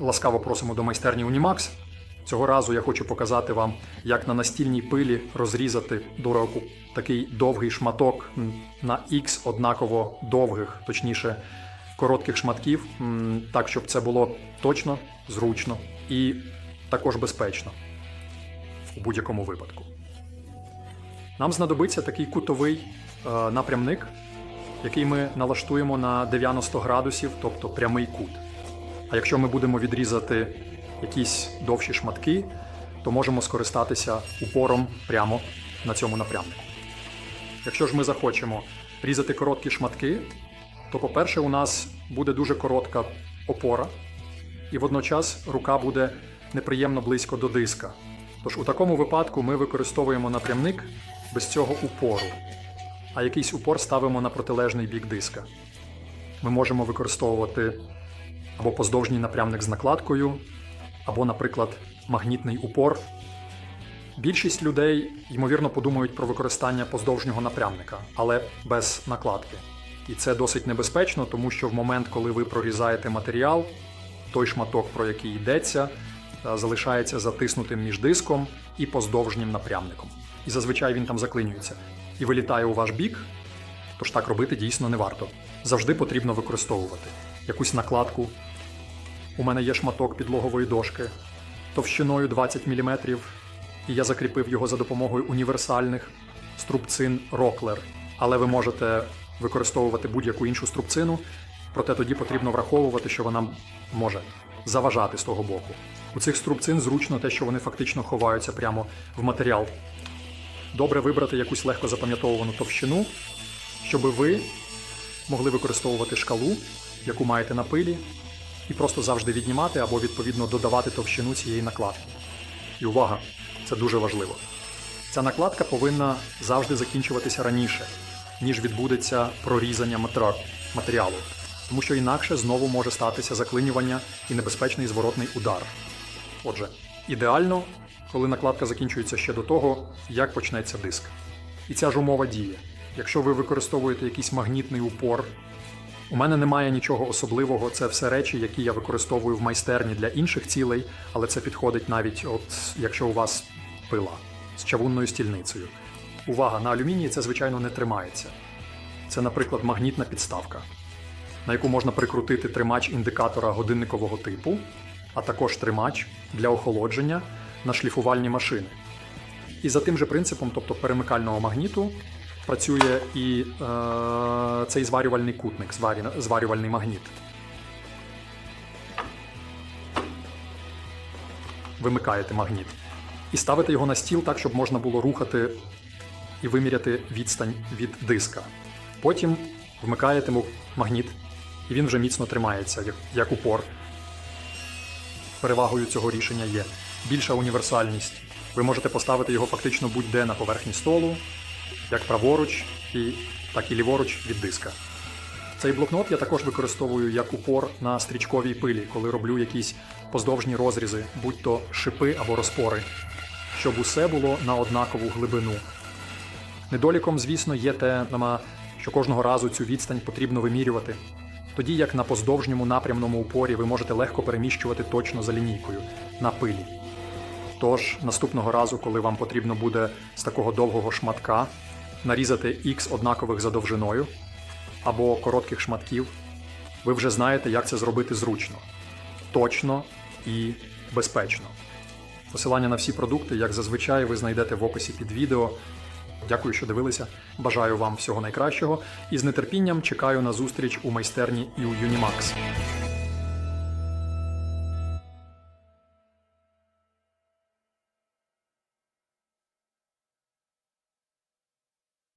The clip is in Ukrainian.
Ласкаво просимо до майстерні Unimax. Цього разу я хочу показати вам, як на настільній пилі розрізати до року такий довгий шматок на X однаково довгих, точніше, коротких шматків, так, щоб це було точно, зручно і також безпечно у будь-якому випадку. Нам знадобиться такий кутовий е, напрямник, який ми налаштуємо на 90 градусів, тобто прямий кут. А якщо ми будемо відрізати якісь довші шматки, то можемо скористатися упором прямо на цьому напрямнику. Якщо ж ми захочемо різати короткі шматки, то, по-перше, у нас буде дуже коротка опора, і водночас рука буде неприємно близько до диска. Тож у такому випадку ми використовуємо напрямник без цього упору, а якийсь упор ставимо на протилежний бік диска. Ми можемо використовувати або поздовжній напрямник з накладкою, або, наприклад, магнітний упор. Більшість людей, ймовірно, подумають про використання поздовжнього напрямника, але без накладки. І це досить небезпечно, тому що в момент, коли ви прорізаєте матеріал, той шматок, про який йдеться, е, залишається затиснутим між диском і поздовжнім напрямником. І зазвичай він там заклинюється і вилітає у ваш бік, тож так робити дійсно не варто. Завжди потрібно використовувати якусь накладку. У мене є шматок підлогової дошки товщиною 20 мм, і я закріпив його за допомогою універсальних струбцин Rockler. Але ви можете використовувати будь-яку іншу струбцину, проте тоді потрібно враховувати, що вона може заважати з того боку. У цих струбцин зручно те, що вони фактично ховаються прямо в матеріал. Добре вибрати якусь легко запам'ятовувану товщину, щоб ви могли використовувати шкалу, яку маєте на пилі, і просто завжди віднімати або відповідно додавати товщину цієї накладки. І увага, це дуже важливо. Ця накладка повинна завжди закінчуватися раніше, ніж відбудеться прорізання матеріалу, тому що інакше знову може статися заклинювання і небезпечний зворотний удар. Отже, ідеально, коли накладка закінчується ще до того, як почнеться диск. І ця ж умова діє. Якщо ви використовуєте якийсь магнітний упор, у мене немає нічого особливого, це все речі, які я використовую в майстерні для інших цілей, але це підходить навіть, от якщо у вас пила з чавунною стільницею. Увага, на алюмінії це, звичайно, не тримається. Це, наприклад, магнітна підставка, на яку можна прикрутити тримач індикатора годинникового типу, а також тримач для охолодження на шліфувальні машини. І за тим же принципом, тобто перемикального магніту, працює і е, цей зварювальний кутник, зварювальний магніт. Вимикаєте магніт і ставите його на стіл так, щоб можна було рухати і виміряти відстань від диска. Потім вмикаєте магніт, і він вже міцно тримається, як упор. Перевагою цього рішення є більша універсальність. Ви можете поставити його фактично будь-де на поверхні столу, як праворуч, і, так і ліворуч від диска. Цей блокнот я також використовую як упор на стрічковій пилі, коли роблю якісь поздовжні розрізи, будь то шипи або розпори, щоб усе було на однакову глибину. Недоліком, звісно, є те, що кожного разу цю відстань потрібно вимірювати. Тоді як на поздовжньому напрямному упорі ви можете легко переміщувати точно за лінійкою на пилі. Тож наступного разу, коли вам потрібно буде з такого довгого шматка нарізати X однакових за довжиною або коротких шматків, ви вже знаєте, як це зробити зручно, точно і безпечно. Посилання на всі продукти, як зазвичай, ви знайдете в описі під відео. Дякую, що дивилися. Бажаю вам всього найкращого і з нетерпінням чекаю на зустріч у майстерні і у Unimax.